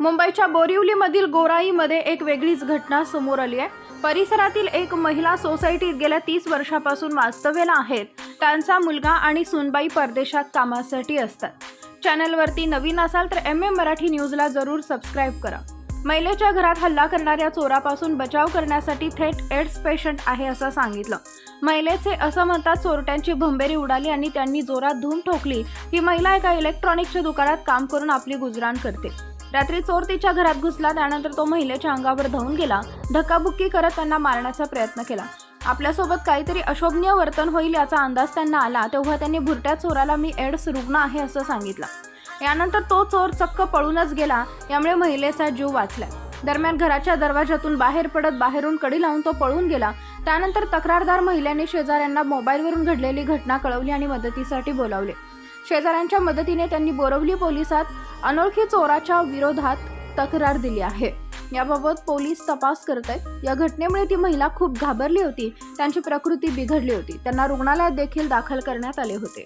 मुंबईच्या बोरिवलीमधील गोराईमध्ये एक वेगळीच घटना समोर आली आहे. परिसरातील एक महिला सोसायटीत गेल्या तीस वर्षापासून वास्तव्याला आहेत. त्यांचा मुलगा आणि सुनबाई परदेशात कामासाठी असतात. चॅनलवरती नवीन असाल तर एम ए मराठी न्यूजला जरूर सबस्क्राईब करा. महिलेच्या घरात हल्ला करणाऱ्या चोरापासून बचाव करण्यासाठी थेट एड्स पेशंट आहे असं सांगितलं. महिलेचे असं म्हणतात चोरट्यांची भंबेरी उडाली आणि त्यांनी जोरात धूम ठोकली. ही महिला एका इलेक्ट्रॉनिक्सच्या दुकानात काम करून आपली गुजराण करते. रात्री चोर तिच्या घरात घुसला त्यानंतर तो महिलेच्या अंगावर धावून गेला. धक्काबुक्की करत त्यांना मारण्याचा प्रयत्न केला. आपल्यासोबत काहीतरी अशोभनीय वर्तन होईल याचा अंदाज त्यांना आला तेव्हा त्यांनी भुरट्या चोराला मी एड्स रुग्ण आहे असं सांगितलं. यानंतर तो चोर चक्क पळूनच गेला. यामुळे महिलेचा जीव वाचला. दरम्यान घराच्या दरवाजातून बाहेर पडत बाहेरून कडी लावून तो पळून गेला. त्यानंतर तक्रारदार महिलेने शेजाऱ्यांना मोबाईलवरून घडलेली घटना कळवली आणि मदतीसाठी बोलावले. शेजाऱ्यांच्या मदतीने त्यांनी बोरवली पोलिसात अनोळखी चोराच्या विरोधात तक्रार दिली आहे. याबाबत पोलीस तपास करत आहेत या घटनेमुळे ती महिला खूप घाबरली होती. त्यांची प्रकृती बिघडली होती. त्यांना रुग्णालयात देखील दाखल करण्यात आले होते.